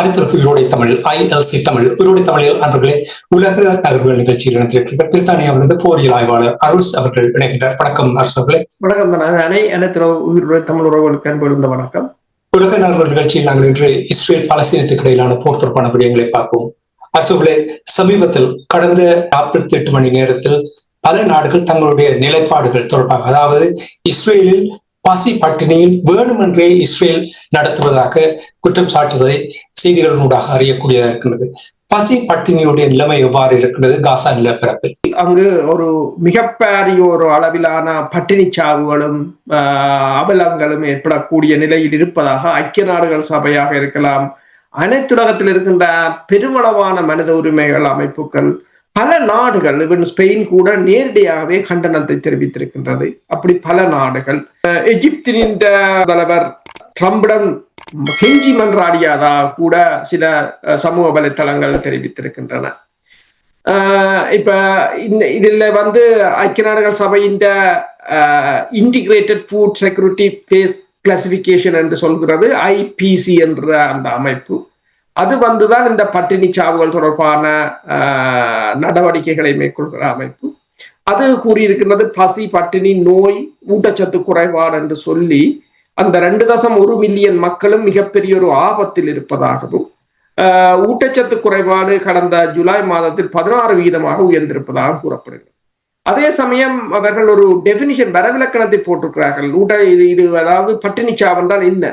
அடுத்த உயிரோடை தமிழ் ஐஎல்சி தமிழ் உயிரோடை தமிழில் அன்பர்களே உலக தகவல்கள் நிகழ்ச்சியில் இணைந்திருக்கிற பிரித்தானியாவிலிருந்து போரியல் ஆய்வாளர் அருஸ் அவர்கள் இணைகின்றார். வணக்கம் அரசு அவர்களே. வணக்கம் அனை அனைத்து தமிழ் உறவுகளுக்கு அன்பு வணக்கம். உலக நகர்வுகள் நிகழ்ச்சியில் நாங்கள் இன்று இஸ்ரேல் பலஸ்தீனத்துக்கு இடையிலான போர் தொடர்பான விடயங்களை பார்ப்போம். அரசுகளே சமீபத்தில் கடந்த நாற்பத்தி எட்டு மணி நேரத்தில் பல நாடுகள் தங்களுடைய நிலைப்பாடுகள் தொடர்பாக அதாவது இஸ்ரேலில் பசி பட்டினியில் வேணுமென்றே இஸ்ரேல் நடத்துவதாக குற்றம் சாட்டுவதை செய்திகளினூடாக அறியக்கூடியதாக இருக்கின்றது. பசி பட்டினியுடைய நிலைமை எவ்வாறு இருக்கிறது காசா நிலப்பரப்பில். அங்கு ஒரு மிகப்பெரிய ஒரு அளவிலான பட்டினி சாவுகளும் ஆஹ், அவலங்களும் ஏற்படக்கூடிய நிலையில் இருப்பதாக ஐக்கிய நாடுகள் சபையாக இருக்கலாம். அனைத்துலகத்தில் இருக்கின்ற பெருமளவான மனித உரிமைகள் அமைப்புகள் பல நாடுகள் இவன் ஸ்பெயின் கூட நேரடியாகவே கண்டனத்தை தெரிவித்திருக்கின்றது. அப்படி பல நாடுகள். எகிப்தின் தலைவர் ட்ரம்புடன் கெஞ்சி மன்றாடியாதா கூட சில சமூக வலைத்தளங்கள் தெரிவித்திருக்கின்றன. ஆஹ் இப்ப இந்த இதுல வந்து ஐக்கிய நாடுகள் சபையின் integrated food security phase classification என்று சொல்கிறது ஐபிசி என்ற அந்த அமைப்பு. அது வந்துதான் இந்த பட்டினி சாவுகள் தொடர்பான ஆஹ், நடவடிக்கைகளை மேற்கொள்கிற அமைப்பு. அது கூறியிருக்கின்றது பசி பட்டினி நோய் ஊட்டச்சத்து குறைபாடு என்று சொல்லி அந்த ரெண்டு தசம் ஒரு மில்லியன் மக்களும் மிகப்பெரிய ஒரு ஆபத்தில் இருப்பதாகவும் ஆஹ் ஊட்டச்சத்து குறைபாடு கடந்த ஜூலை மாதத்தில் பதினாறு வீதமாக உயர்ந்திருப்பதாக கூறப்படுகிறது. அதே சமயம் அவர்கள் ஒரு டெபினிஷன் வரவிலக்கணத்தை போட்டிருக்கிறார்கள். ஊட்ட இது இது அதாவது பட்டினி சாவென்றால் என்ன?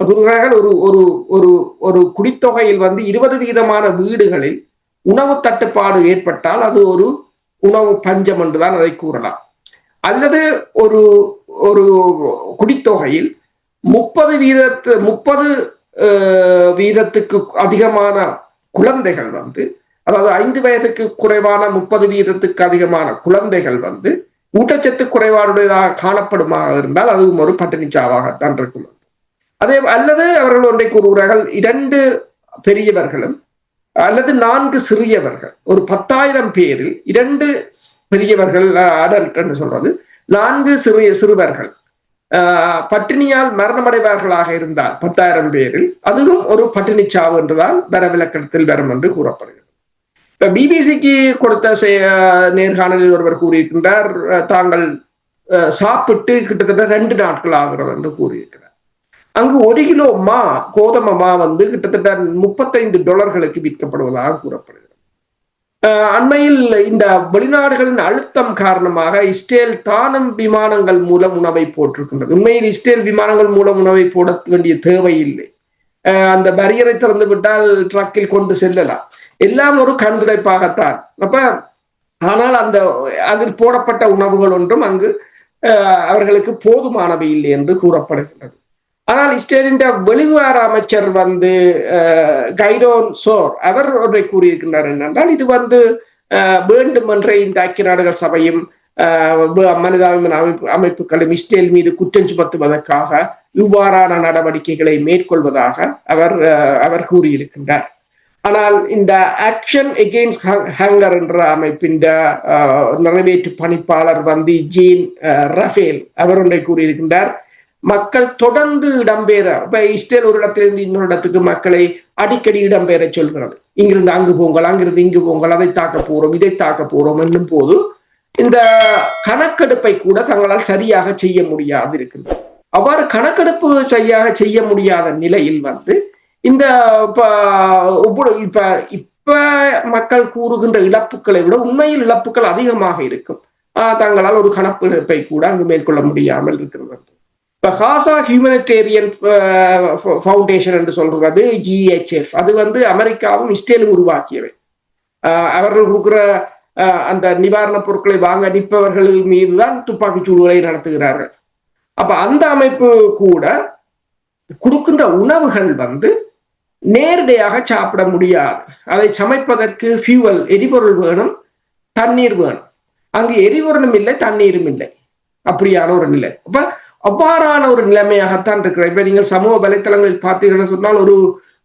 கூறுகிறார்கள் ஒரு ஒரு ஒரு ஒரு குடித்தொகையில் வந்து இருபது வீதமான வீடுகளில் உணவு தட்டுப்பாடு ஏற்பட்டால் அது ஒரு உணவு பஞ்சம் என்றுதான் அதை கூறலாம். அல்லது ஒரு ஒரு குடித்தொகையில் முப்பது வீதத்து முப்பது வீதத்துக்கு அதிகமான குழந்தைகள் வந்து அதாவது ஐந்து வயதுக்கு குறைவான முப்பது வீதத்துக்கு அதிகமான குழந்தைகள் வந்து ஊட்டச்சத்து குறைபாடுடையதாக காணப்படுமாக இருந்தால் அதுவும் ஒரு பட்டினி சாவாகத்தான் இருக்கும். அதே அல்லது அவர்கள் ஒன்றை கூறுகிறார்கள் இரண்டு பெரியவர்களும் அல்லது நான்கு சிறியவர்கள். ஒரு பத்தாயிரம் பேரில் இரண்டு பெரியவர்கள் அடல்ட் என்று சொல்றது நான்கு சிறிய சிறுவர்கள். பட்டினியால் மரணமடைவார்களாக இருந்தால் பத்தாயிரம் பேரில் அதுவும் ஒரு பட்டினி சாவு என்றுதான் வரவிலக்கணத்தில் வரும் என்று கூறப்படுகிறது. இப்ப பிபிசிக்கு கொடுத்த நேர்காணலில் ஒருவர் கூறியிருக்கின்றார் தாங்கள் சாப்பிட்டு கிட்டத்தட்ட ரெண்டு நாட்கள் ஆகிறது என்று கூறியிருக்கிறார். அங்கு ஒரு கிலோ மா கோதம மா வந்து கிட்டத்தட்ட முப்பத்தைந்து டாலர்களுக்கு விற்கப்படுவதாக கூறப்படுகிறது. அண்மையில் இந்த வெளிநாடுகளின் அழுத்தம் காரணமாக இஸ்ரேல் தானும் விமானங்கள் மூலம் உணவை போட்டிருக்கின்றது. உண்மையில் இஸ்ரேல் விமானங்கள் மூலம் உணவை போட வேண்டிய தேவை இல்லை அஹ், அந்த பரியரை திறந்து விட்டால் ட்ரக்கில் கொண்டு செல்லலாம். எல்லாம் ஒரு கண்துடைப்பாகத்தான் அப்ப ஆனால் அந்த அதில் போடப்பட்ட உணவுகள் ஒன்றும் அங்கு அஹ், அவர்களுக்கு போதுமானவை இல்லை என்று கூறப்படுகின்றது. ஆனால் இஸ்ரேலின் வெளிவார அமைச்சர் வந்து கைரோன் சோர். அவர் ஒன்றை கூறியிருக்கின்றார் என்னென்றால் இது வந்து வேண்டுமென்றே இந்த ஐக்கிய நாடுகள் சபையும் மனிதாபிமான அமைப்பு அமைப்புகளும் இஸ்ரேல் மீது குற்றம் சுமத்துவதற்காக இவ்வாறான நடவடிக்கைகளை மேற்கொள்வதாக அவர் அஹ், அவர் கூறியிருக்கின்றார். ஆனால் இந்த ஆக்ஷன் எகெயின்ஸ்ட் ஹங்கர் என்ற அமைப்பின் நிறைவேற்று பணிப்பாளர் வந்து ஜீன் ரஃபேல். அவர் ஒன்றை கூறியிருக்கின்றார். மக்கள் தொடர்ந்து இடம்பெயர இப்ப இஸ்ரேல் ஒரு இடத்திலிருந்து இன்னொரு இடத்துக்கு மக்களை அடிக்கடி இடம்பெயர சொல்கிறது. இங்கிருந்து அங்கு போங்கள் அங்கிருந்து இங்கு போங்கள் அதை தாக்க போறோம் இதை தாக்க போறோம் என்னும் போது இந்த கணக்கெடுப்பை கூட தங்களால் சரியாக செய்ய முடியாது இருக்குது. அவ்வாறு கணக்கெடுப்பு சரியாக செய்ய முடியாத நிலையில் வந்து இந்த இப்ப இப்ப இப்ப மக்கள் கூறுகின்ற இழப்புகளை விட உண்மையில் இழப்புகள் அதிகமாக இருக்கும். ஆஹ் தங்களால் ஒரு கணக்கெடுப்பை கூட அங்கு மேற்கொள்ள முடியாமல் இருக்கிறது. இப்போ ஹாசா ஹியூமனிடேரியன் ஃபவுண்டேஷன் என்று சொல்றது ஜிஹெச்எஃப் அது வந்து அமெரிக்காவும் இஸ்ரேலும் உருவாக்கியவை. அவர்கள் கொடுக்குற அந்த நிவாரணப் பொருட்களை வாங்க நிற்பவர்கள் மீதுதான் துப்பாக்கி சூடுகளை நடத்துகிறார்கள். அப்ப அந்த அமைப்பு கூட கொடுக்கின்ற உணவுகள் வந்து நேரடியாக சாப்பிட முடியாது. அதை சமைப்பதற்கு ஃபியூவல் எரிபொருள் வேணும் தண்ணீர் வேணும். அங்கு எரிபொருளும் இல்லை தண்ணீரும் இல்லை. அப்படியான ஒரு நிலை. அப்ப அவ்வாறான ஒரு நிலைமையாகத்தான் இருக்கிறது. இப்ப நீங்கள் சமூக வலைத்தளங்களில் பார்த்தீங்கன்னு சொன்னால் ஒரு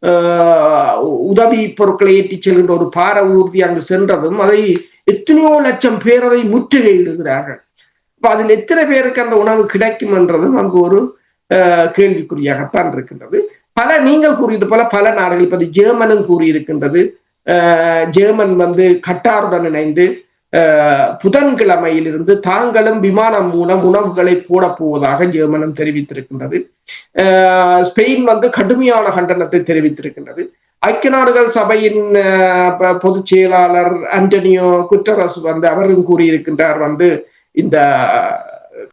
ஆஹ், உதவி பொருட்களை ஏற்றி செல்கின்ற ஒரு பார ஊர்தி அங்கு சென்றதும் அதை எத்தனையோ லட்சம் பேர் அதை முற்றுகையிடுகிறார்கள். இப்ப அதில் எத்தனை பேருக்கு அந்த உணவு கிடைக்கும் என்றதும் அங்கு ஒரு ஆஹ், கேள்விக்குறியாகத்தான் இருக்கின்றது. பல நீங்கள் கூறியது போல பல நாடுகள் இப்ப ஜெர்மனும் கூறியிருக்கின்றது. ஆஹ், ஜெர்மன் வந்து கட்டாருடன் இணைந்து புதன்கிழமையிலிருந்து தாங்களும் விமானம் மூலம் உணவுகளை போட போவதாக தெரிவித்திருக்கின்றது. ஆஹ், ஸ்பெயின் வந்து கடுமையான கண்டனத்தை தெரிவித்திருக்கின்றது. ஐக்கிய நாடுகள் சபையின் பொதுச் செயலாளர் அண்டனியோ குட்டரஸ் வந்து அவரும் கூறியிருக்கின்றார் வந்து இந்த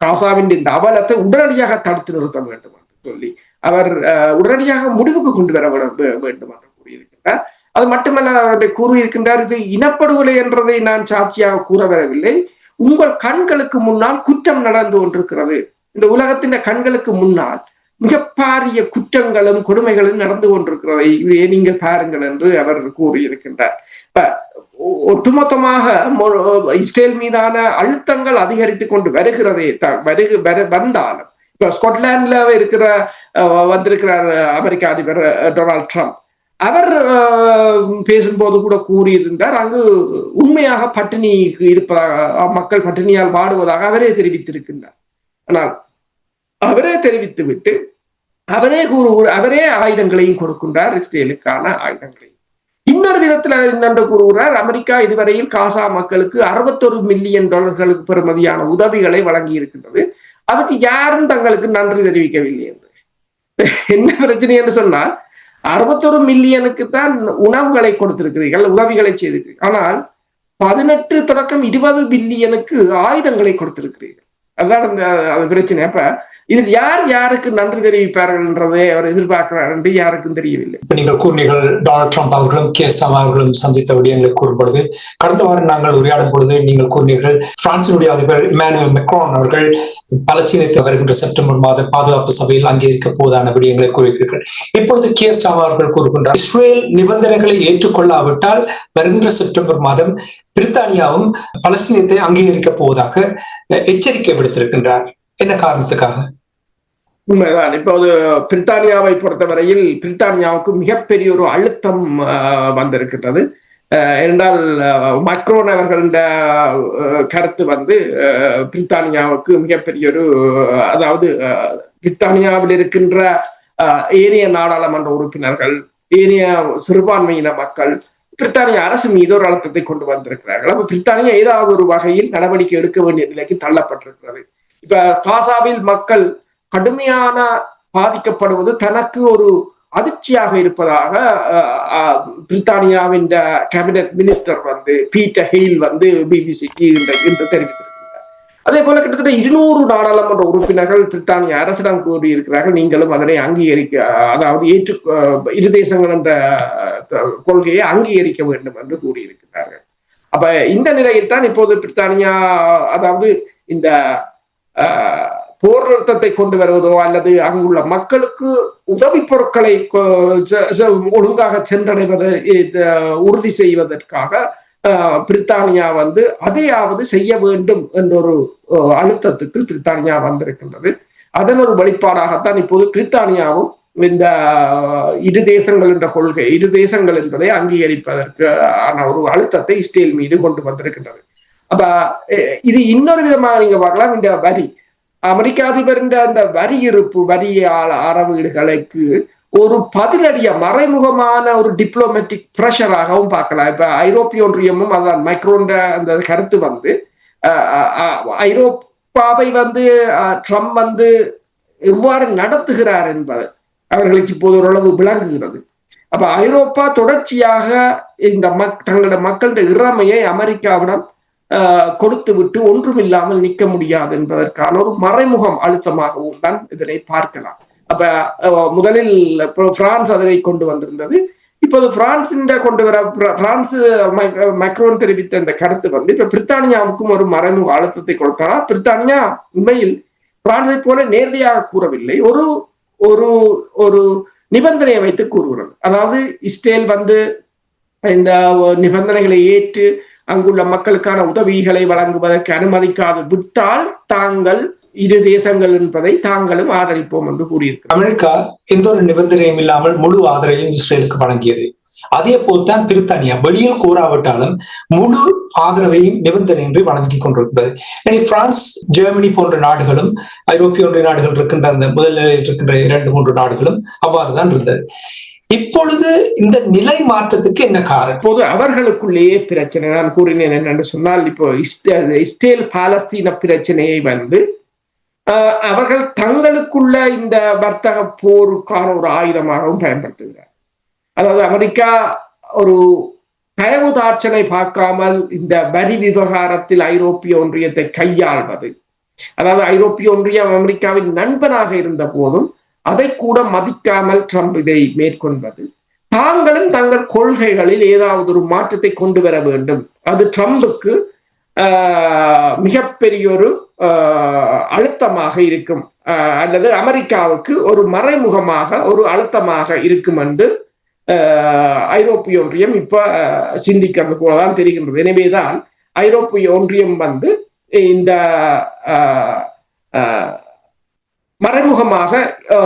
காசாவின் இந்த அவலத்தை உடனடியாக தடுத்து நிறுத்த வேண்டும் என்று சொல்லி அவர் உடனடியாக முடிவுக்கு கொண்டு வர வேண்டும் என்று கூறியிருக்கின்றார். அது மட்டுமல்ல அவருடைய கூறியிருக்கின்றார் இது இனப்படுகொலை என்றதை நான் சாட்சியாக கூற வரவில்லை. உங்கள் கண்களுக்கு முன்னால் குற்றம் நடந்து கொண்டிருக்கிறது. இந்த உலகத்தின் கண்களுக்கு முன்னால் மிக பாரிய குற்றங்களும் கொடுமைகளும் நடந்து கொண்டிருக்கிறது. இதையே நீங்கள் பாருங்கள் என்று அவர் கூறியிருக்கின்றார். இப்ப ஒ- ஒட்டுமொத்தமாக இஸ்ரேல் மீதான அழுத்தங்கள் அதிகரித்து கொண்டு வருகிறதே த- வருக வந்தாலும் இப்ப ஸ்காட்லாந்துல இருக்கிற அஹ், வந்திருக்கிறார் அமெரிக்க அதிபர் டொனால்ட் ட்ரம்ப். அவர் பேசும்போது கூட கூறியிருந்தார் அங்கு உண்மையாக பட்டினி இருப்பதாக மக்கள் பட்டினியால் வாடுவதாக அவரே தெரிவித்திருக்கின்றார். ஆனால் அவரே தெரிவித்து விட்டு அவரே கூறு அவரே ஆயுதங்களையும் கொடுக்கின்றார் இஸ்ரேலுக்கான ஆயுதங்களையும். இன்னொரு விதத்துல என்னென்று கூறுகிறார் அமெரிக்கா இதுவரையில் காசா மக்களுக்கு அறுபத்தொரு மில்லியன் டாலர்களுக்கு பெறுமதியான உதவிகளை வழங்கி இருக்கின்றது அதுக்கு யாரும் தங்களுக்கு நன்றி தெரிவிக்கவில்லை என்று. என்ன பிரச்சனை என்று சொன்னால் அறுபத்தொரு மில்லியனுக்கு தான் உணவுகளை கொடுத்திருக்கிறீர்கள் உதவிகளை செய்திருக்கிறீர்கள். ஆனால் பதினெட்டு தொடக்கம் இருபது பில்லியனுக்கு ஆயுதங்களை கொடுத்திருக்கிறீர்கள். அதுதான் அந்த பிரச்சனை. அப்ப இதில் யார் யாருக்கு நன்றி தெரிவிப்பார்கள் என்றதை அவர் எதிர்பார்க்கிறார் என்று யாருக்கும் தெரியவில்லை. இப்ப நீங்கள் கூறினீர்கள் டொனால்ட் ட்ரம்ப் அவர்களும் கேஸ்டாம் அவர்களும் சந்தித்த விடயங்களை கூறும்பொழுது கடந்த வாரம் நாங்கள் உரையாடும் பொழுது நீங்கள் கூறினீர்கள் பிரான்சினுடைய அதிபர் இமானுவல் மெக்ரான் அவர்கள் பலஸ்தீனத்தை வருகின்ற செப்டம்பர் மாத பாதுகாப்பு சபையில் அங்கீகரிக்க போதான விடயங்களை கூறுகிறீர்கள் இப்பொழுது கேஸ்டாம் அவர்கள் கூறுகின்றார் இஸ்ரேல் நிபந்தனைகளை ஏற்றுக்கொள்ளாவிட்டால் வருகின்ற செப்டம்பர் மாதம் பிரித்தானியாவும் பலஸ்தீனத்தை அங்கீகரிக்க போவதாக எச்சரிக்கை விடுத்திருக்கின்றார். என்ன காரணத்துக்காக? உண்மைதான். இப்போது பிரித்தானியாவை பொறுத்தவரையில் பிரித்தானியாவுக்கு மிகப்பெரிய ஒரு அழுத்தம் ஆஹ், வந்திருக்கின்றது. ஆஹ், என்றால் மக்ரோன் அவர்களின் கருத்து வந்து ஆஹ், பிரித்தானியாவுக்கு மிகப்பெரிய ஒரு அதாவது பிரித்தானியாவில் இருக்கின்ற ஏனைய நாடாளுமன்ற உறுப்பினர்கள் ஏனைய சிறுபான்மையின மக்கள் பிரித்தானிய அரசு மீது ஒரு அழுத்தத்தை கொண்டு வந்திருக்கிறார்கள். அப்ப பிரித்தானியா ஏதாவது ஒரு வகையில் நடவடிக்கை எடுக்க வேண்டிய நிலைக்கு தள்ளப்பட்டிருக்கிறது. இப்ப காசாவில் மக்கள் கடுமையான பாதிக்கப்படுவது தனக்கு ஒரு அதிர்ச்சியாக இருப்பதாக அஹ், அஹ், பிரித்தானியாவின் கேபினட் மினிஸ்டர் வந்து பீட்டர் ஹெயில் வந்து பிபிசிக்கு இன்று தெரிவித்திருக்கிறார். அதே போல கிட்டத்தட்ட இருநூறு நாடாளுமன்ற உறுப்பினர்கள் பிரித்தானிய அரசிடம் கூறியிருக்கிறார்கள். நீங்களும் அதனை அங்கீகரிக்க அதாவது ஏற்று இரு தேசங்கள் என்ற கொள்கையை அங்கீகரிக்க வேண்டும் என்று கூறியிருக்கிறார்கள். அப்ப இந்த நிலையில் தான் இப்போது பிரித்தானியா அதாவது இந்த ஆஹ் போர் நிறுத்தத்தை கொண்டு வருவதோ அல்லது அங்குள்ள மக்களுக்கு உதவி பொருட்களை ஒழுங்காக சென்றடைவதை உறுதி செய்வதற்காக பிரித்தானியா வந்து அதையாவது செய்ய வேண்டும் என்ற ஒரு அழுத்தத்துக்கு பிரித்தானியா வந்திருக்கின்றது. அதன் ஒரு வெளிப்பாடாகத்தான் இப்போது பிரித்தானியாவும் இந்த இரு தேசங்கள் என்ற கொள்கை இரு தேசங்கள் என்பதை அங்கீகரிப்பதற்கு ஆன ஒரு அழுத்தத்தை இஸ்ரேல் மீது கொண்டு வந்திருக்கின்றது. அப்ப இது இன்னொரு விதமாக நீங்க பார்க்கலாம் இந்த வரி. அமெரிக்க அதிபரின் அந்த வரி இருப்பு வரி அறவீடுகளுக்கு ஒரு பதிலடிய மறைமுகமான ஒரு டிப்ளோமேட்டிக் பிரஷராகவும் பார்க்கலாம். இப்ப ஐரோப்பிய ஒன்றியமும் அதான் மைக்ரோன்ற அந்த கருத்து வந்து அஹ், அஹ், ஐரோப்பாவை வந்து அஹ், ட்ரம்ப் வந்து எவ்வாறு நடத்துகிறார் என்பது அவர்களுக்கு இப்போது ஓரளவு விளங்குகிறது. அப்ப ஐரோப்பா தொடர்ச்சியாக இந்த மக் தங்களோட மக்களுடைய இறமையை அமெரிக்காவிடம் கொடுத்து விட்டு ஒன்றுமில்லாமல் நிற்க முடியாது என்பதற்கான ஒரு மறைமுகம் அழுத்தமாகவும் தான் இதனை பார்க்கலாம். அப்ப முதலில் பிரான்ஸ் அதனை கொண்டு வந்திருந்தது. இப்போது பிரான்சின் கொண்டு வர பிரான்ஸ் மைக்ரோன் மக்ரோன் தெரிவித்த இந்த கருத்து வந்து இப்ப பிரித்தானியாவுக்கும் ஒரு மறைமுக அழுத்தத்தை கொடுத்தாரா? பிரித்தானியா உண்மையில் பிரான்ஸை போல நேரடியாக கூறவில்லை. ஒரு ஒரு ஒரு நிபந்தனையை வைத்து கூறுகிறது. அதாவது இஸ்ரேல் வந்து இந்த நிபந்தனைகளை ஏற்று அங்குள்ள மக்களுக்கான உதவிகளை வழங்குவதற்கு அனுமதிக்காது விட்டால் தாங்கள் இரு தேசங்கள் என்பதை தாங்களும் ஆதரிப்போம் என்று கூறியிருக்கிறார். அமெரிக்கா எந்த ஒரு நிபந்தனையும் இல்லாமல் முழு ஆதரவையும் இஸ்ரேலுக்கு வழங்கியது. அதே போல்தான் பிரித்தானியா வெளியில் கூறாவிட்டாலும் முழு ஆதரவையும் நிபந்தனையின்றி வழங்கி கொண்டிருக்கிறது. இனி பிரான்ஸ் ஜெர்மனி போன்ற நாடுகளும் ஐரோப்பிய ஒன்றிய நாடுகள் இருக்கின்ற அந்த முதல் நிலையில் இருக்கின்ற இரண்டு மூன்று நாடுகளும் அவ்வாறுதான் இருந்தது. இப்பொழுது இந்த நிலை மாற்றத்துக்கு என்ன காரணம்? இப்போது அவர்களுக்குள்ளேயே பிரச்சனை. நான் கூறினேன் என்னென்று சொன்னால் இப்போ இஸ்ரே- இஸ்ரேல் பாலஸ்தீன பிரச்சனையை வந்து ஆஹ், அவர்கள் தங்களுக்குள்ள இந்த வர்த்தக போருக்கான ஒரு ஆயுதமாகவும் பயன்படுத்துகிறார் அதாவது அமெரிக்கா ஒரு பயவுதாட்சனை பார்க்காமல் இந்த வரி விவகாரத்தில் ஐரோப்பிய ஒன்றியத்தை கையாள்வது. அதாவது ஐரோப்பிய ஒன்றியம் அமெரிக்காவின் நண்பனாக இருந்த போதும் அதை கூட மதிக்காமல் ட்ரம்ப் இதை மேற்கொள்வது தாங்களும் தங்கள் கொள்கைகளில் ஏதாவது ஒரு மாற்றத்தை கொண்டு வர வேண்டும். அது ட்ரம்புக்கு ஆஹ், மிகப்பெரிய ஒரு அழுத்தமாக இருக்கும். அல்லது அமெரிக்காவுக்கு ஒரு மறைமுகமாக ஒரு அழுத்தமாக இருக்கும் என்று ஆஹ், ஐரோப்பிய ஒன்றியம் இப்ப ஆஹ், சிந்திக்கிறது போலதான் தெரிகின்றது. எனவேதான் ஐரோப்பிய ஒன்றியம் வந்து இந்த ஆஹ், ஆஹ், மறைமுகமாக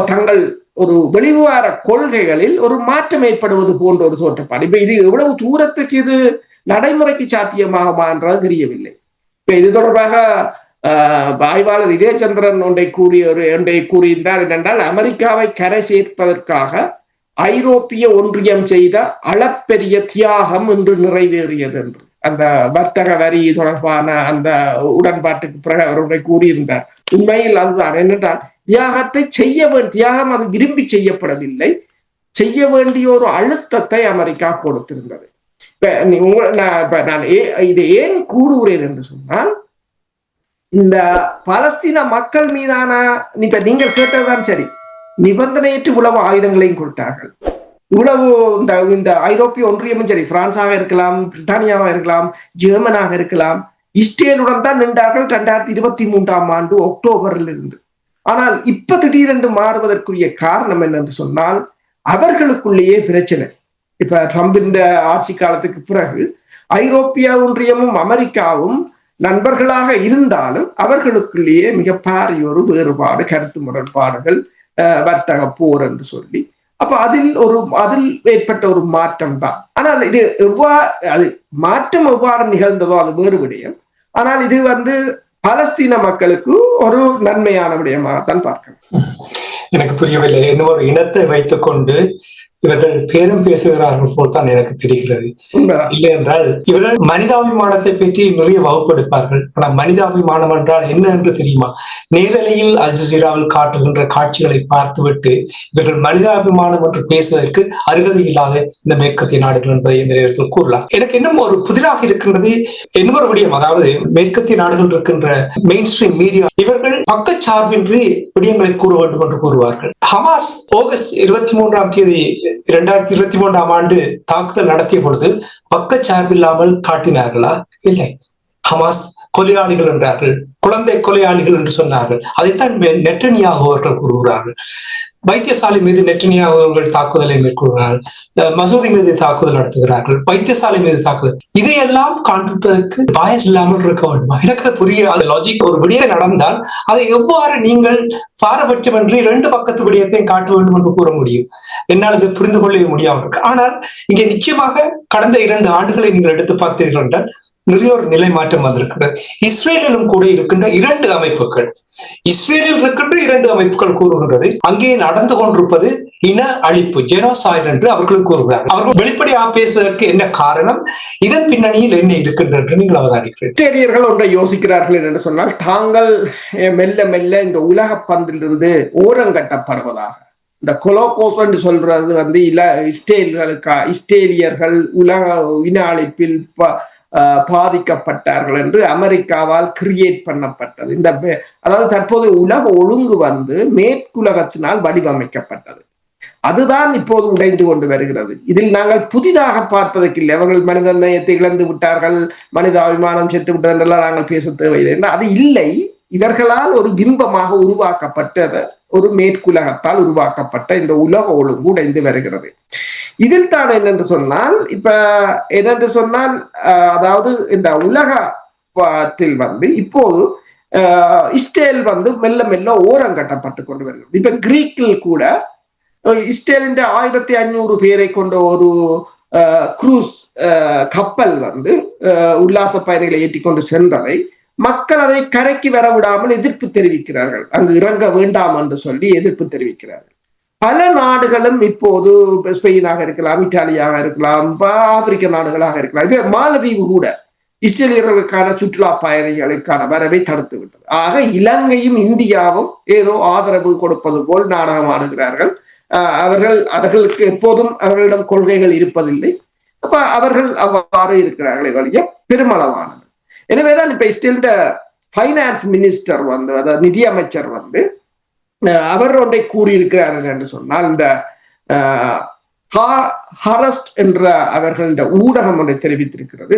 தங்கள் ஒரு வெளிவார கொள்கைகளில் ஒரு மாற்றம் ஏற்படுவது போன்ற ஒரு தோற்றப்பாடு. இப்ப இது எவ்வளவு தூரத்துக்கு இது நடைமுறைக்கு சாத்தியமாகுமான்றது தெரியவில்லை. இப்ப இது தொடர்பாக ஆஹ், ஆய்வாளர் இதயச்சந்திரன் ஒன்றை கூறிய ஒரு ஒன்றை கூறியிருந்தார் என்னென்றால் அமெரிக்காவை கரை சேர்ப்பதற்காக ஐரோப்பிய ஒன்றியம் செய்த அளப்பெரிய தியாகம் என்று நிறைவேறியது என்று. அந்த வர்த்தக வரி தொடர்பான அந்த உடன்பாட்டுக்கு பிறகு அவருடைய கூறியிருந்தார். உண்மையில் அதுதான். என்னென்றால் தியாகத்தை செய்ய தியாகம் அது விரும்பி செய்யப்படவில்லை. செய்ய வேண்டிய ஒரு அழுத்தத்தை அமெரிக்கா கொடுத்திருந்தது. இப்ப நான் இதை ஏன் கூறுகிறேன் என்று சொன்னால் இந்த பலஸ்தீன மக்கள் மீதான இப்ப நீங்கள் கேட்டதுதான் சரி. நிபந்தனையற்று உளவு ஆயுதங்களையும் கொடுத்தார்கள். உழவு இந்த இந்த ஐரோப்பிய ஒன்றியமும் சரி பிரான்ஸாக இருக்கலாம் பிரிட்டானியாவாக இருக்கலாம் ஜெர்மனாக இருக்கலாம் இஸ்ரேலுடன் தான் நின்றார்கள் இரண்டாயிரத்தி இருபத்தி மூன்றாம் ஆண்டு அக்டோபரில் இருந்து ஆனால் இப்ப திடீரென்று மாறுவதற்குரிய காரணம் என்னென்று சொன்னால் அவர்களுக்குள்ளேயே பிரச்சனை. இப்ப ட்ரம்பின் ஆட்சி காலத்துக்கு பிறகு ஐரோப்பிய ஒன்றியமும் அமெரிக்காவும் நண்பர்களாக இருந்தாலும் அவர்களுக்குள்ளேயே மிக பாரிய ஒரு வேறுபாடு கருத்து முரண்பாடுகள் அஹ், வர்த்தக போர் என்று சொல்லி. அப்ப அதில் ஒரு அதில் ஏற்பட்ட ஒரு மாற்றம் தான். ஆனால் இது எவ்வாறு அது மாற்றம் எவ்வாறு நிகழ்ந்ததோ அது வேறு விடயம். ஆனால் இது வந்து பலஸ்தீன மக்களுக்கு ஒரு நன்மையான விடயமாகத்தான் பார்க்கணும். எனக்கு புரியவில்லை. இன்னும் ஒரு இனத்தை வைத்துக்கொண்டு இவர்கள் பேரம் பேசுகிறார்கள் போல் தான் எனக்கு தெரிகிறது. இல்லை என்றால் இவர்கள் மனிதாபிமானத்தை பற்றி நிறைய வகுப்பெடுப்பார்கள். ஆனால் மனிதாபிமானம் என்றால் என்ன என்று தெரியுமா? நேரலையில் அல் ஜசீராவில் காட்டுகின்ற காட்சிகளை பார்த்துவிட்டு இவர்கள் மனிதாபிமானம் என்று பேசுவதற்கு அருகதை இல்லாத இந்த மேற்கத்திய நாடுகள் என்பதை இந்த நேரத்தில் கூறலாம். எனக்கு இன்னும் ஒரு புதிராக இருக்கின்றது. இன்னொரு விடயம் அதாவது மேற்கத்திய நாடுகள் இருக்கின்ற மெயின் ஸ்ட்ரீம் மீடியா இவர்கள் பக்கச்சார்பின்றி விடயங்களை கூற வேண்டும் என்று கூறுவார்கள். ஹமாஸ் ஆகஸ்ட் இருபத்தி மூன்றாம் தேதி இரண்டாயிரத்தி இருபத்தி மூன்றாம் ஆண்டு தாக்குதல் நடத்திய பொழுது பக்கச்சார்பில்லாமல் காட்டினார்களா? இல்லை. ஹமாஸ் கொலையாளிகள் என்றார்கள். குழந்தை கொலையாளிகள் என்று சொன்னார்கள். அதைத்தான் நெட்டனியாக அவர்கள் கூறுகிறார்கள். வைத்தியசாலை மீது நெட்டனியாக அவர்கள் தாக்குதலை மேற்கொள்கிறார்கள். அஹ் மசூதி மீது தாக்குதல் நடத்துகிறார்கள். வைத்தியசாலை மீது தாக்குதல். இதையெல்லாம் காண்பிப்பதற்கு பாயஸ் இல்லாமல் இருக்க வேண்டுமா? எனக்கு புரிய அது லாஜிக் ஒரு விடயம் நடந்தால் அதை எவ்வாறு நீங்கள் பாரபட்சமின்றி இரண்டு பக்கத்து விடயத்தையும் காட்ட வேண்டும் என்று கூற முடியும். என்னால் அதை புரிந்து கொள்ளவே முடியாமல் இருக்கு. ஆனால் இங்கே நிச்சயமாக கடந்த இரண்டு ஆண்டுகளை நீங்கள் எடுத்து பார்த்தீர்கள் என்றால் நிறைய ஒரு நிலை மாற்றம் வந்திருக்கின்றது இஸ்ரேலிலும் கூட இருக்கின்ற இரண்டு அமைப்புகள். இஸ்ரேலில் இருக்கின்ற இரண்டு அமைப்புகள் கூறுகின்றது. அங்கே நடந்து கொண்டிருப்பது இன அழிப்பு ஜெனோசாய்ட் என்று அவர்கள் கூறுகிறார்கள். அவர்கள் வெளிப்படையாக பேசுவதற்கு என்ன காரணம்? இதன் பின்னணியில் என்ன இருக்கின்றது என்று நீங்கள் அவதானிக்கிறீர்கள். இஸ்ரேலியர்கள் ஒன்றை யோசிக்கிறார்கள் என்று சொன்னால் தாங்கள் மெல்ல மெல்ல இந்த உலக பந்திலிருந்து ஓரங்கட்டப்படுவதாக. இந்த கொலோகோஸ் சொல்றது வந்து இல இஸ்ரேல்களுக்கா இஸ்ரேலியர்கள் உலக இன அழைப்பில் பாதிக்கப்பட்டார்கள் என்று அமெரிக்காவால் கிரியேட் பண்ணப்பட்டது. இந்த அதாவது தற்போது உலக ஒழுங்கு வந்து மேற்குலகத்தினால் வடிவமைக்கப்பட்டது. அதுதான் இப்போது உடைந்து கொண்டு வருகிறது. இதில் நாங்கள் புதிதாக பார்ப்பதற்கு இல்லை. அவர்கள் மனித நேயத்தை இழந்து விட்டார்கள் மனித அபிமானம் செத்து விட்டது என்றெல்லாம் நாங்கள் பேச தேவையில்லை அது இல்லை. இவர்களால் ஒரு பிம்பமாக உருவாக்கப்பட்டது ஒரு மேற்குலகத்தால் உருவாக்கப்பட்ட இந்த உலக ஒழுங்கு உடைந்து வருகிறது. இதில் தான் என்னென்று சொன்னால் இப்ப என்னென்று சொன்னால் அதாவது இந்த உலகத்தில் வந்து இப்போது இஸ்ரேல் வந்து மெல்ல மெல்ல ஓரம் கட்டப்பட்டு கொண்டு வருகிறது. இப்ப கிரீக்கில் கூட இஸ்ரேலின் ஆயிரத்தி ஐநூறு பேரை கொண்ட ஒரு குரூஸ் கப்பல் வந்து உல்லாச பயணிகளை ஏற்றிக்கொண்டு சென்றதை மக்கள் அதை கரைக்கு வர விடாமல் எதிர்ப்பு தெரிவிக்கிறார்கள். அங்கு இறங்க வேண்டாம் என்று சொல்லி எதிர்ப்பு தெரிவிக்கிறார்கள். பல நாடுகளும் இப்போது ஸ்பெயினாக இருக்கலாம் இட்டாலியாக இருக்கலாம் ஆப்பிரிக்க நாடுகளாக இருக்கலாம். இது மாலதீவு கூட இஸ்ரேலியர்களுக்கான சுற்றுலா பயணிகளுக்கான வரவை தடுத்து விட்டது. ஆக இலங்கையும் இந்தியாவும் ஏதோ ஆதரவு கொடுப்பது போல் நாடகம் ஆடுகிறார்கள் அவர்கள் அவர்களுக்கு எப்போதும் அவர்களிடம் கொள்கைகள் இருப்பதில்லை. அப்ப அவர்கள் அவ்வாறு இருக்கிறார்களே வழிய பெருமளவானது. எனவேதான் இப்ப இஸ்ரேலிட பைனான்ஸ் மினிஸ்டர் வந்து அதாவது நிதியமைச்சர் வந்து அவர் ஒன்றை கூறியிருக்கிறார்கள் என்று சொன்னால் இந்த ஹரஸ்ட் என்ற அவர்களுடைய ஊடகம் ஒன்றை தெரிவித்திருக்கிறது.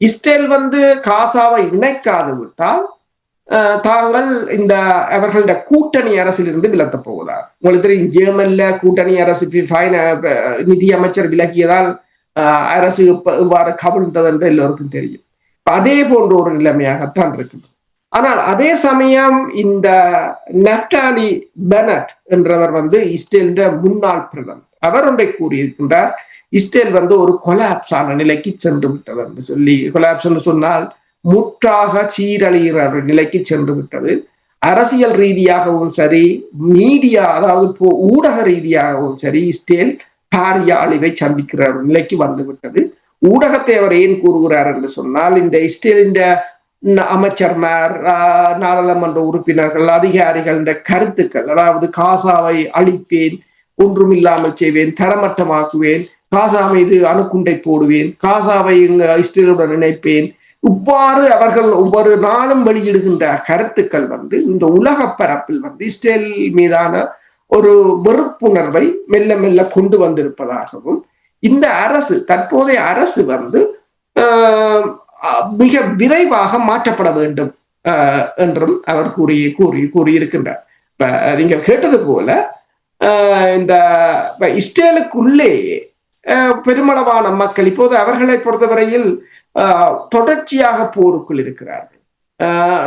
இஸ்ரேல் வந்து காசாவை இணைக்காது விட்டால் தாங்கள் இந்த அவர்களிட கூட்டணி அரசிலிருந்து விலத்த போவதார் உங்களுக்கு தெரியும் ஜேர்மன்ல கூட்டணி அரசு நிதி அமைச்சர் விலகியதால் அரசு இவ்வாறு கவிழ்ந்தது என்று எல்லோருக்கும் தெரியும். அதே போன்ற ஒரு நிலைமையாகத்தான் இருக்குது ஆனால் அதே சமயம் இந்த நெப்டாலி பெனட் என்றவர் வந்து இஸ்ரேலின் முன்னாள் பிரதமர். அவர் ஒன்றை கூறியிருக்கின்றார் இஸ்ரேல் வந்து ஒரு கொலாப்ஸ் ஆன நிலைக்கு சென்று விட்டது என்று சொல்லி கொலாப்ஸ் என்று சொன்னால் முற்றாக சீரழிகிற நிலைக்கு சென்று விட்டது. அரசியல் ரீதியாகவும் சரி மீடியா அதாவது ஊடக ரீதியாகவும் சரி இஸ்ரேல் பாரிய அழிவை சந்திக்கிற நிலைக்கு வந்து விட்டது. ஊடகத்தை அவர் ஏன் கூறுகிறார் என்று சொன்னால் இந்த இஸ்ரேலின் அமைச்சர்மார் நாடாளுமன்ற உறுப்பினர்கள் அதிகாரிகள் கருத்துக்கள் அதாவது காசாவை அழிப்பேன் ஒன்றுமில்லாமல் செய்வேன் தரமட்டமாக்குவேன் காசா மீது அணுக்குண்டை போடுவேன் காசாவை இஸ்ரேலுடன் இணைப்பேன். இவ்வாறு அவர்கள் ஒவ்வொரு நாளும் வெளியிடுகின்ற கருத்துக்கள் வந்து இந்த உலக பரப்பில் வந்து இஸ்ரேல் மீதான ஒரு வெறுப்புணர்வை மெல்ல மெல்ல கொண்டு வந்திருப்பதாகவும் இந்த அரசு தற்போதைய அரசு வந்து மிக விரைவாக மாற்றப்பட வேண்டும் என்றும் அவர் கூறி கூறி கூறியிருக்கின்றார். இப்ப நீங்கள் கேட்டது போல இந்த இஸ்ரேலுக்குள்ளே பெருமளவான மக்கள் இப்போது அவர்களை பொறுத்தவரையில் தொடர்ச்சியாக போருக்குள் இருக்கிறார்கள்.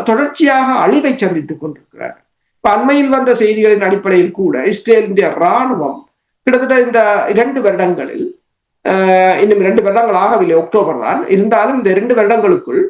தொடர்ச்சியாக அழிவை சந்தித்துக் கொண்டிருக்கிறார்கள். இப்ப அண்மையில் வந்த செய்திகளின் அடிப்படையில் கூட இஸ்ரேலுடைய இராணுவம் கிட்டத்தட்ட இந்த இரண்டு வருடங்களில் இன்னும் இரண்டு வருடங்கள் ஆகவில்லை அக்டோபர் தான். இருந்தாலும் இந்த இரண்டு வருடங்களுக்குள்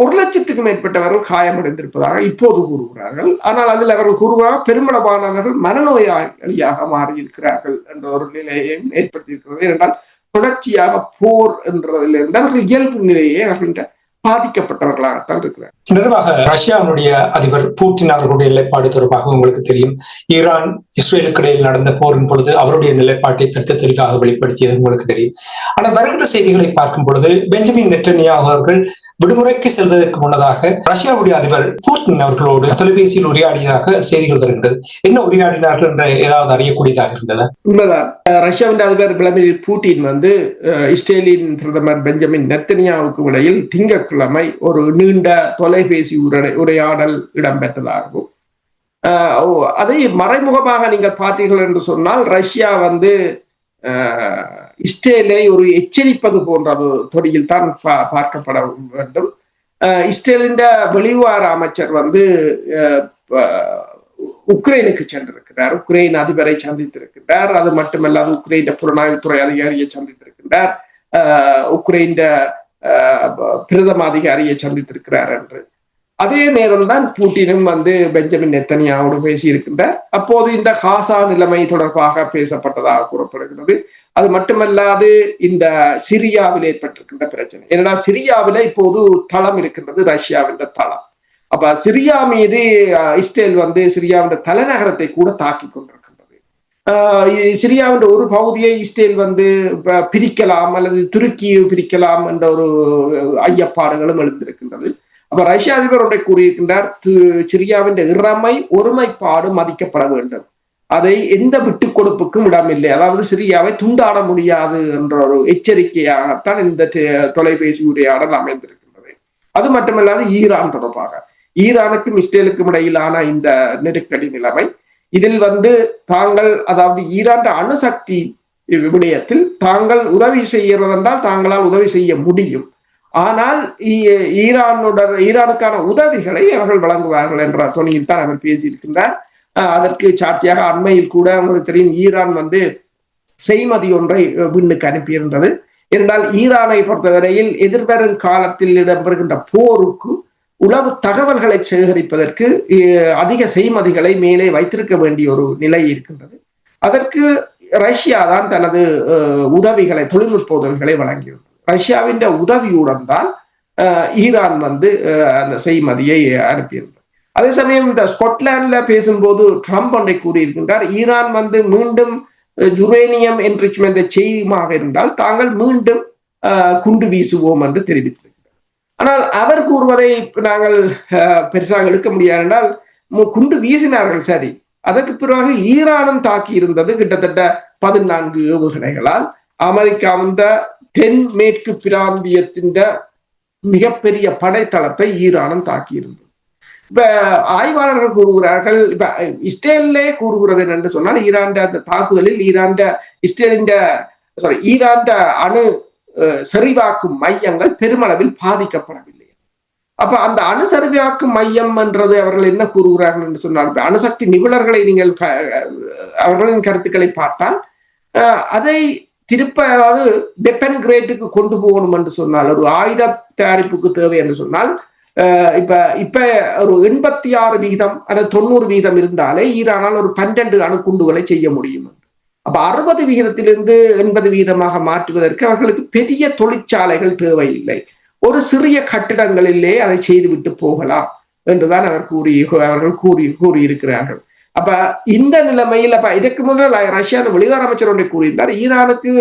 ஒரு லட்சத்துக்கு மேற்பட்டவர்கள் காயமடைந்திருப்பதாக இப்போது கூறுகிறார்கள். ஆனால் அதில் அவர்கள் கூறுகிறார் பெருமளவானவர்கள் மனநோயாளியாக மாறியிருக்கிறார்கள் என்ற ஒரு நிலையையும் ஏற்படுத்தியிருக்கிறது. ஏனென்றால் தொடர்ச்சியாக போர் என்றதிலிருந்து அவர்கள் இயல்பு நிலையை அவர்கள் பாதிக்கப்பட்டவர்களாகத்தான் இருக்கிறார் நிறைவாக ரஷ்யாவினுடைய அதிபர் பூட்டின் அவர்களுடைய நிலைப்பாடு தொடர்பாக உங்களுக்கு தெரியும். ஈரான் இஸ்ரேலுக்கு இடையில் நடந்த போரின் பொழுது அவருடைய நிலைப்பாட்டை திட்ட தெளிவாக வெளிப்படுத்தியது உங்களுக்கு தெரியும். ஆனால் வருகிற செய்திகளை பார்க்கும் பொழுது பெஞ்சமின் நெட்டனியாக அவர்கள் விடுமுறைக்கு செல்வதற்கு முன்னதாக ரஷ்யாவுடைய அதிபர் பூட்டின் அவர்களோடு தொலைபேசியில் உரையாடியதாக செய்திகள் வருகிறது என்ன உரையாடினார்கள் என்ற ஏதாவது அறியக்கூடியதாக இருந்ததா? உண்மைதான். ரஷ்யாவின் அதிபர் விளாடிமிர் பூட்டின் வந்து இஸ்ரேலின் பிரதமர் பெஞ்சமின் நெத்தனியாவுக்கு இடையில் திங்கட்கிழமை ஒரு நீண்ட தொலைபேசி உரை உரையாடல் இடம்பெற்றதாகும். அதை மறைமுகமாக நீங்கள் பார்த்தீர்கள் என்று சொன்னால் ரஷ்யா வந்து இஸ்ரேலை ஒரு எச்சரிப்பது போன்ற தொடியில் தான் பார்க்கப்பட வேண்டும். இஸ்ரேலின் வெளிவார அமைச்சர் வந்து உக்ரைனுக்கு சென்றிருக்கிறார். உக்ரைன் அதிபரை சந்தித்திருக்கிறார். அது மட்டுமல்லாது உக்ரைன் புலனாய்வுத்துறை அதிகாரியை சந்தித்திருக்கின்றார் உக்ரைன் பிரதம அதிகாரியை சந்தித்திருக்கிறார் என்று. அதே நேரம் தான் பூட்டினும் வந்து பெஞ்சமின் நெத்தனியாவோடு பேசியிருக்கின்றார். அப்போது இந்த காசா நிலைமை தொடர்பாக பேசப்பட்டதாக கூறப்படுகிறது. அது மட்டுமல்லாது இந்த சிரியாவில் ஏற்பட்டிருக்கின்ற பிரச்சனை. ஏன்னா சிரியாவில இப்போது தளம் இருக்கின்றது ரஷ்யாவின் தளம். அப்ப சிரியா மீது இஸ்ரேல் வந்து சிரியாவின் தலைநகரத்தை கூட தாக்கி கொண்டிருக்கு சிரியாவின் ஒரு பகுதியை இஸ்ரேல் வந்து பிரிக்கலாம் அல்லது துருக்கியை பிரிக்கலாம் என்ற ஒரு ஐயப்பாடுகளும் எழுந்திருக்கின்றது. அப்ப ரஷ்ய அதிபர் ஒன்றை கூறியிருக்கின்றார் சிரியாவின் இறமை ஒருமைப்பாடு மதிக்கப்பட வேண்டும். அதை எந்த விட்டு கொடுப்புக்கும் இடமில்லை. அதாவது சிரியாவை துண்டாட முடியாது என்ற ஒரு எச்சரிக்கையாகத்தான் இந்த தொலைபேசி உரையாடல் அமைந்திருக்கின்றது. அது மட்டுமல்லாது ஈரான் தொடர்பாக. ஈரானுக்கும் இஸ்ரேலுக்கும் இடையிலான இந்த நெருக்கடி நிலைமை இதில் வந்து தாங்கள் அதாவது ஈரான் அணுசக்தி விடயத்தில் தாங்கள் உதவி செய்கிறதென்றால் தாங்களால் உதவி செய்ய முடியும். ஆனால் ஈரானுடன் ஈரானுக்கான உதவிகளை அவர்கள் வழங்குவார்கள் என்ற துணியில் தான் அவர் பேசியிருக்கின்றார். அதற்கு சாட்சியாக அண்மையில் கூட உங்களுக்கு தெரியும் ஈரான் வந்து செய்மதி ஒன்றை விண்ணுக்கு அனுப்பியிருந்தது. என்றால் ஈரானை பொறுத்தவரையில் எதிர்வரும் காலத்தில் இடம்பெறுகின்ற போருக்கு உளவு தகவல்களை சேகரிப்பதற்கு அதிக செய்மதிகளை மேலே வைத்திருக்க வேண்டிய ஒரு நிலை இருக்கின்றது. அதற்கு ரஷ்யா தான் தனது உதவிகளை தொழில்நுட்ப உதவிகளை வழங்கியுள்ளது. ரஷ்யாவின் உதவியுடன் தான் ஈரான் வந்து அந்த செய்மதியை அனுப்பியிருந்தது அதே சமயம் இந்த ஸ்கொட்லாந்துல பேசும்போது ட்ரம்ப் ஒன்றை கூறியிருக்கின்றார் ஈரான் வந்து மீண்டும் யுரேனியம் என்ரிச்மெண்ட் செய்யுமாக இருந்தால் தாங்கள் மீண்டும் குண்டு வீசுவோம் என்று தெரிவித்திருக்கிறார் ஆனால் அவர் கூறுவதை நாங்கள் அஹ், பெருசாக எடுக்க முடியாது என்றால் குண்டு வீசினார்கள் சரி. அதற்கு பிறகு ஈரானும் தாக்கி இருந்தது கிட்டத்தட்ட பதினான்கு ஏவுகணைகளால். அமெரிக்கா வந்த தென் மேற்கு பிராந்தியத்தின் மிகப்பெரிய படைத்தளத்தை ஈரானும் தாக்கி இருந்தது இப்ப ஆய்வாளர்கள் கூறுகிறார்கள் இப்ப இஸ்ரேலே கூறுகிறது என்று சொன்னால் ஈரான் அந்த தாக்குதலில் ஈரான் இஸ்ரேலின் சாரி ஈரான் அணு செறிவாக்கும் மையங்கள் பெருமளவில் பாதிக்கப்படவில்லை. அப்ப அந்த அணுசரிவாக்கும் மையம் என்றது அவர்கள் என்ன கூறுகிறார்கள் என்று சொன்னால் அணுசக்தி நிபுணர்களை நீங்கள் அவர்களின் கருத்துக்களை பார்த்தால் அஹ், அதை திருப்ப அதாவது வெப்பன் கிரேட்டுக்கு கொண்டு போகணும் என்று சொன்னால் ஒரு ஆயுத தயாரிப்புக்கு தேவை என்று சொன்னால் இப்ப இப்ப ஒரு எண்பத்தி ஆறு வீதம் அல்லது தொண்ணூறு வீதம் இருந்தாலே ஈரானால் ஒரு பன்னெண்டு அணுக்குண்டுகளை செய்ய முடியும். அப்ப அறுபது வீதத்திலிருந்து எண்பது வீதமாக மாற்றுவதற்கு அவர்களுக்கு பெரிய தொழிற்சாலைகள் தேவையில்லை. ஒரு சிறிய கட்டிடங்களிலே அதை செய்துவிட்டு போகலாம் என்றுதான் அவர் கூறி அவர்கள் கூறி கூறியிருக்கிறார்கள். அப்ப இந்த நிலைமையில் அப்ப இதற்கு முன்னால் ரஷ்யா வெளிகார அமைச்சர் ஒன்றை கூறியிருந்தார். ஈரானுக்கு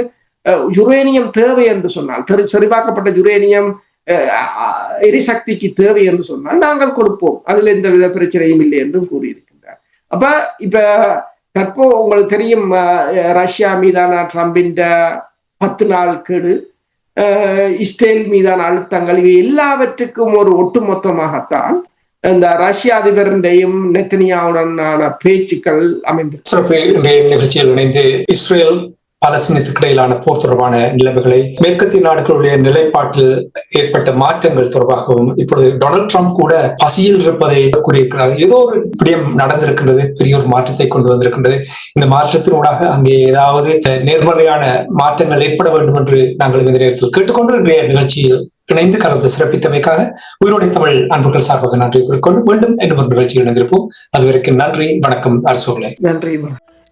அஹ், யுரேனியம் தேவை என்று சொன்னால் தெரி- செறிவாக்கப்பட்ட யுரேனியம் அஹ், எரிசக்திக்கு தேவை என்று சொன்னால் நாங்கள் கொடுப்போம். அதில் எந்த வித பிரச்சனையும் இல்லை என்றும் கூறியிருக்கின்றார். அப்ப இப்ப தற்போ உங்களுக்கு தெரியும் ரஷ்யா மீதான ட்ரம்பின் பத்து நாள் கெடு இஸ்ரேல் மீதான அழுத்தங்கள் இவை எல்லாவற்றுக்கும் ஒரு ஒட்டுமொத்தமாகத்தான் இந்த ரஷ்ய அதிபருடையும் நெத்தனியாவுடனான பேச்சுக்கள் அமைந்து நிகழ்ச்சியில் இணைந்து இஸ்ரேல் பாலஸ்தீனத்துக்கு இடையிலான போர் தொடர்பான நிலைமைகளை மேற்கத்திய நாடுகளுடைய நிலைப்பாட்டில் ஏற்பட்ட மாற்றங்கள் தொடர்பாகவும் இப்பொழுது டொனால்ட் ட்ரம்ப் கூட பசியில் இருப்பதை கூறியிருக்கிறார். ஏதோ ஒரு விடயம் நடந்திருக்கின்றது பெரிய ஒரு மாற்றத்தை கொண்டு வந்திருக்கின்றது. இந்த மாற்றத்தினூடாக அங்கே ஏதாவது நேர்மறையான மாற்றங்கள் ஏற்பட வேண்டும் என்று நாங்கள் இந்த நேரத்தில் கேட்டுக்கொண்டு இன்றைய நிகழ்ச்சியில் இணைந்து கலந்து சிறப்பித்தமைக்காக உயிரோடை தமிழ் அன்புகள் சார்பாக நன்றி கூறிக்கொண்டு மீண்டும் இன்னும் ஒரு நிகழ்ச்சியில் இணைந்திருப்போம். அதுவரைக்கும் நன்றி வணக்கம் அரசு நன்றி